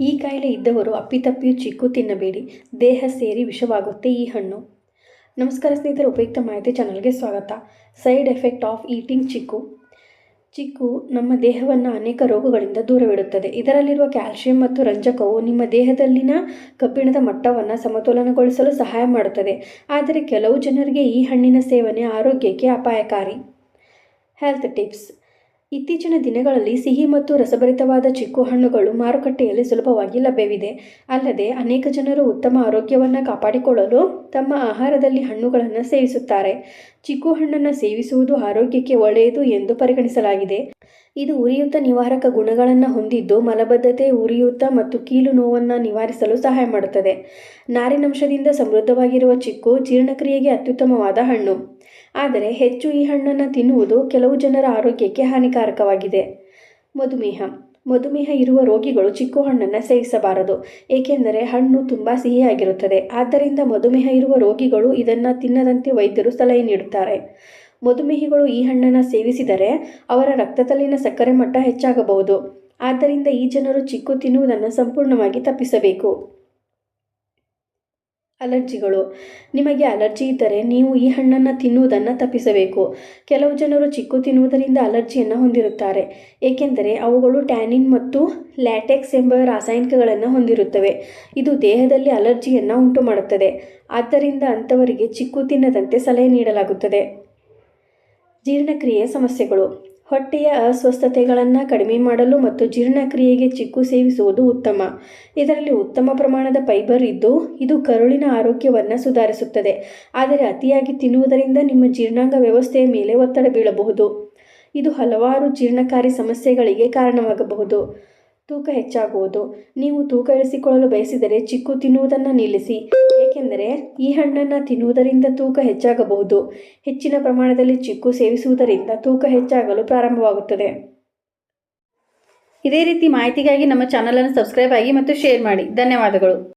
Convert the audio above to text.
ಈ ಕಾಯಿಲೆ ಇದ್ದವರು ಅಪ್ಪಿತಪ್ಪಿಯೂ ಚಿಕ್ಕು ತಿನ್ನಬೇಡಿ, ದೇಹ ಸೇರಿ ವಿಷವಾಗುತ್ತೆ ಈ ಹಣ್ಣು. ನಮಸ್ಕಾರ ಸ್ನೇಹಿತರೆ, ಉಪಯುಕ್ತ ಮಾಹಿತಿ ಚಾನಲ್ಗೆ ಸ್ವಾಗತ. Side effect of eating chikoo chikoo ನಮ್ಮ ದೇಹವನ್ನು ಅನೇಕ ರೋಗಗಳಿಂದ ದೂರವಿಡುತ್ತದೆ. ಇದರಲ್ಲಿರುವ ಕ್ಯಾಲ್ಸಿಯಂ ಮತ್ತು ರಂಜಕವು ನಿಮ್ಮ ದೇಹದಲ್ಲಿನ ಕಬ್ಬಿಣದ ಮಟ್ಟವನ್ನು ಸಮತೋಲನಗೊಳಿಸಲು ಸಹಾಯ ಮಾಡುತ್ತದೆ. ಆದರೆ ಕೆಲವು ಜನರಿಗೆ ಈ ಹಣ್ಣಿನ ಸೇವನೆ ಆರೋಗ್ಯಕ್ಕೆ ಅಪಾಯಕಾರಿ. Health tips. ಇತ್ತೀಚಿನ ದಿನಗಳಲ್ಲಿ ಸಿಹಿ ಮತ್ತು ರಸಭರಿತವಾದ ಚಿಕ್ಕು ಹಣ್ಣುಗಳು ಮಾರುಕಟ್ಟೆಯಲ್ಲಿ ಸುಲಭವಾಗಿ ಲಭ್ಯವಿದೆ. ಅಲ್ಲದೆ ಅನೇಕ ಜನರು ಉತ್ತಮ ಆರೋಗ್ಯವನ್ನು ಕಾಪಾಡಿಕೊಳ್ಳಲು ತಮ್ಮ ಆಹಾರದಲ್ಲಿ ಹಣ್ಣುಗಳನ್ನು ಸೇವಿಸುತ್ತಾರೆ. ಚಿಕ್ಕು ಹಣ್ಣನ್ನು ಸೇವಿಸುವುದು ಆರೋಗ್ಯಕ್ಕೆ ಒಳ್ಳೆಯದು ಎಂದು ಪರಿಗಣಿಸಲಾಗಿದೆ. ಇದು ಉರಿಯೂತ ನಿವಾರಕ ಗುಣಗಳನ್ನು ಹೊಂದಿದ್ದು ಮಲಬದ್ಧತೆ, ಉರಿಯೂತ ಮತ್ತು ಕೀಲು ನೋವನ್ನು ನಿವಾರಿಸಲು ಸಹಾಯ ಮಾಡುತ್ತದೆ. ನಾರಿನಂಶದಿಂದ ಸಮೃದ್ಧವಾಗಿರುವ ಚಿಕ್ಕು ಜೀರ್ಣಕ್ರಿಯೆಗೆ ಅತ್ಯುತ್ತಮವಾದ ಹಣ್ಣು. ಆದರೆ ಹೆಚ್ಚು ಈ ಹಣ್ಣನ್ನು ತಿನ್ನುವುದು ಕೆಲವು ಜನರ ಆರೋಗ್ಯಕ್ಕೆ ಹಾನಿಕಾರಕವಾಗಿದೆ. ಮಧುಮೇಹ. ಮಧುಮೇಹ ಇರುವ ರೋಗಿಗಳು ಚಿಕ್ಕು ಹಣ್ಣನ್ನು ಸೇವಿಸಬಾರದು, ಏಕೆಂದರೆ ಹಣ್ಣು ತುಂಬ ಸಿಹಿಯಾಗಿರುತ್ತದೆ. ಆದ್ದರಿಂದ ಮಧುಮೇಹ ಇರುವ ರೋಗಿಗಳು ಇದನ್ನು ತಿನ್ನದಂತೆ ವೈದ್ಯರು ಸಲಹೆ ನೀಡುತ್ತಾರೆ. ಮಧುಮೇಹಿಗಳು ಈ ಹಣ್ಣನ್ನು ಸೇವಿಸಿದರೆ ಅವರ ರಕ್ತದಲ್ಲಿನ ಸಕ್ಕರೆ ಮಟ್ಟ ಹೆಚ್ಚಾಗಬಹುದು. ಆದ್ದರಿಂದ ಈ ಜನರು ಚಿಕ್ಕು ತಿನ್ನುವುದನ್ನು ಸಂಪೂರ್ಣವಾಗಿ ತಪ್ಪಿಸಬೇಕು. ಅಲರ್ಜಿಗಳು. ನಿಮಗೆ ಅಲರ್ಜಿ ಇದ್ದರೆ ನೀವು ಈ ಹಣ್ಣನ್ನು ತಿನ್ನುವುದನ್ನು ತಪ್ಪಿಸಬೇಕು. ಕೆಲವು ಜನರು ಚಿಕ್ಕು ತಿನ್ನುವುದರಿಂದ ಅಲರ್ಜಿಯನ್ನು ಹೊಂದಿರುತ್ತಾರೆ. ಏಕೆಂದರೆ ಅವುಗಳು ಟ್ಯಾನಿನ್ ಮತ್ತು ಲ್ಯಾಟೆಕ್ಸ್ ಎಂಬ ರಾಸಾಯನಿಕಗಳನ್ನು ಹೊಂದಿರುತ್ತವೆ. ಇದು ದೇಹದಲ್ಲಿ ಅಲರ್ಜಿಯನ್ನು ಉಂಟು ಮಾಡುತ್ತದೆ ಆದ್ದರಿಂದ ಅಂಥವರಿಗೆ ಚಿಕ್ಕು ತಿನ್ನದಂತೆ ಸಲಹೆ ನೀಡಲಾಗುತ್ತದೆ. ಜೀರ್ಣಕ್ರಿಯೆ ಸಮಸ್ಯೆಗಳು. ಹೊಟ್ಟೆಯ ಅಸ್ವಸ್ಥತೆಗಳನ್ನು ಕಡಿಮೆ ಮಾಡಲು ಮತ್ತು ಜೀರ್ಣಕ್ರಿಯೆಗೆ ಚಿಕ್ಕು ಸೇವಿಸುವುದು ಉತ್ತಮ. ಇದರಲ್ಲಿ ಉತ್ತಮ ಪ್ರಮಾಣದ ಫೈಬರ್ ಇದ್ದು, ಇದು ಕರುಳಿನ ಆರೋಗ್ಯವನ್ನು ಸುಧಾರಿಸುತ್ತದೆ. ಆದರೆ ಅತಿಯಾಗಿ ತಿನ್ನುವುದರಿಂದ ನಿಮ್ಮ ಜೀರ್ಣಾಂಗ ವ್ಯವಸ್ಥೆಯ ಮೇಲೆ ಒತ್ತಡ ಬೀಳಬಹುದು. ಇದು ಹಲವಾರು ಜೀರ್ಣಕಾರಿ ಸಮಸ್ಯೆಗಳಿಗೆ ಕಾರಣವಾಗಬಹುದು. ತೂಕ ಹೆಚ್ಚಾಗುವುದು. ನೀವು ತೂಕ ಇಳಿಸಿಕೊಳ್ಳಲು ಬಯಸಿದರೆ ಚಿಕ್ಕು ತಿನ್ನುವುದನ್ನು ನಿಲ್ಲಿಸಿ. ಏಕೆಂದರೆ ಈ ಹಣ್ಣನ್ನು ತಿನ್ನುವುದರಿಂದ ತೂಕ ಹೆಚ್ಚಾಗಬಹುದು. ಹೆಚ್ಚಿನ ಪ್ರಮಾಣದಲ್ಲಿ ಚಿಕ್ಕು ಸೇವಿಸುವುದರಿಂದ ತೂಕ ಹೆಚ್ಚಾಗಲು ಪ್ರಾರಂಭವಾಗುತ್ತದೆ. ಇದೇ ರೀತಿ ಮಾಹಿತಿಗಾಗಿ ನಮ್ಮ ಚಾನಲನ್ನು ಸಬ್ಸ್ಕ್ರೈಬ್ ಆಗಿ ಮತ್ತು ಶೇರ್ ಮಾಡಿ. ಧನ್ಯವಾದಗಳು.